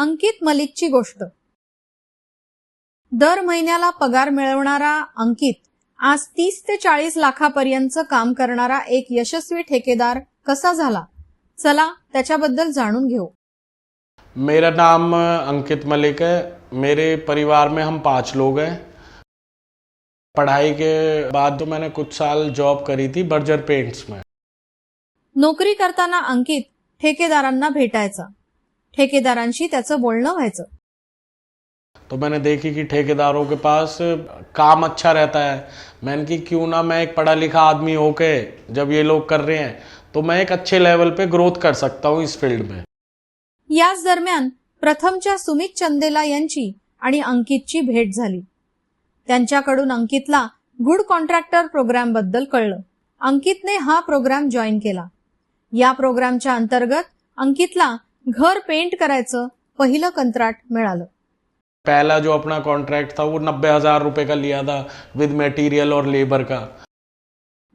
अंकित मलिकची गोष्ट. दर महिन्याला पगार मिळवणारा अंकित आज तीस ते चाळीस लाखापर्यंत काम करणारा एक यशस्वी ठेकेदार कसा झाला? चला त्याच्याबद्दल जाणून घेऊ. मेरा नाम अंकित मलिक है। मेरे परिवार में हम पांच लोग हैं। पढ़ाई के बाद तो मैंने कुछ साल जॉब करी थी बर्जर पेंट्स में। नोकरी करताना अंकित ठेकेदारांना भेटायचा. ठेकेदारांशी त्याचं बोलणं व्हायचं. तो मैंने देखी कि ठेकेदारों के पास काम अच्छा रहता है। मैंने कि क्यों ना मैं एक पढ़ा लिखा आदमी होके जब ये लोग कर रहे हैं तो मैं एक अच्छे लेवल पे ग्रोथ कर सकता हूँ इस फील्ड में। याच दरम्यान प्रथमच्या सुमित चंदेला यांची आणि अंकितची भेट झाली. त्यांच्याकडून अंकितला गुड कॉन्ट्रॅक्टर प्रोग्रामबद्दल कळलं. अंकितने हा प्रोग्राम जॉईन केला. या प्रोग्रामच्या अंतर्गत अंकितला घर पेंट करायचं पहिलं कंत्राट मिळालं. पहला जो अपना कॉन्ट्रैक्ट था वो नब्बे हजार रुपए का लिया था विद मटेरियल और लेबर का.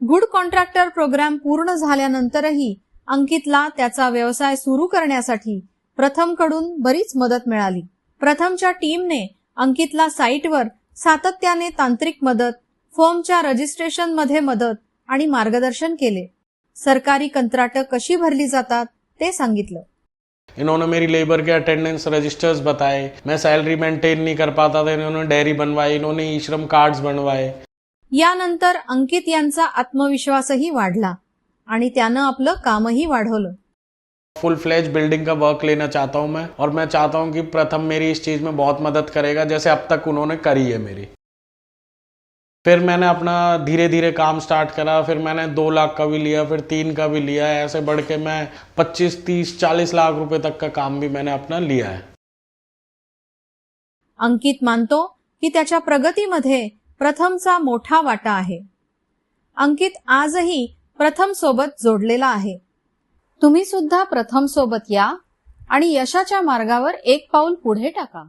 गुड कॉन्ट्रॅक्टर प्रोग्राम पूर्ण झाल्यानंतरही अंकितला त्याचा व्यवसाय सुरू करण्यासाठी प्रथमकडून बरीच मदत मिळाली. प्रथमच्या टीमने अंकितला साईटवर सातत्याने तांत्रिक मदत फॉर्मच्या रजिस्ट्रेशनमध्ये मदत आणि मार्गदर्शन केले. सरकारी कंत्राटं कशी भरली जातात ते सांगितलं. इन्होंने मेरी लेबर के अटेंडेंस रजिस्टर्स बताए। मैं सैलरी मेंटेन नहीं कर पाता था इन्होंने डेयरी बनवाई इन्होंने ई श्रम कार्ड्स बनवाए। यानंतर अंकित यांचा आत्मविश्वासही वाढला आणि त्यानं आपलं कामही वाढवलं. फुल फ्लेज बिल्डिंग का वर्क लेना चाहता हूँ मैं और मैं चाहता हूँ कि प्रथम मेरी इस चीज़ में बहुत मदद करेगा जैसे अब तक उन्होंने करी है मेरी। फिर मैंने अपना धीरे धीरे काम स्टार्ट करा फिर मैंने दो लाख का भी लिया फिर तीन का भी लिया ऐसे बढ़ के मैं पच्चीस तीस चालीस लाख रुपए तक का काम भी मैंने अपना लिया है। अंकित मानतो की त्याच्या प्रगतीमध्ये प्रथमचा मोठा वाटा आहे. अंकित आजही प्रथम सोबत जोडलेला आहे. तुम्ही सुद्धा प्रथम सोबत या आणि यशाच्या मार्गावर एक पाऊल पुढे टाका.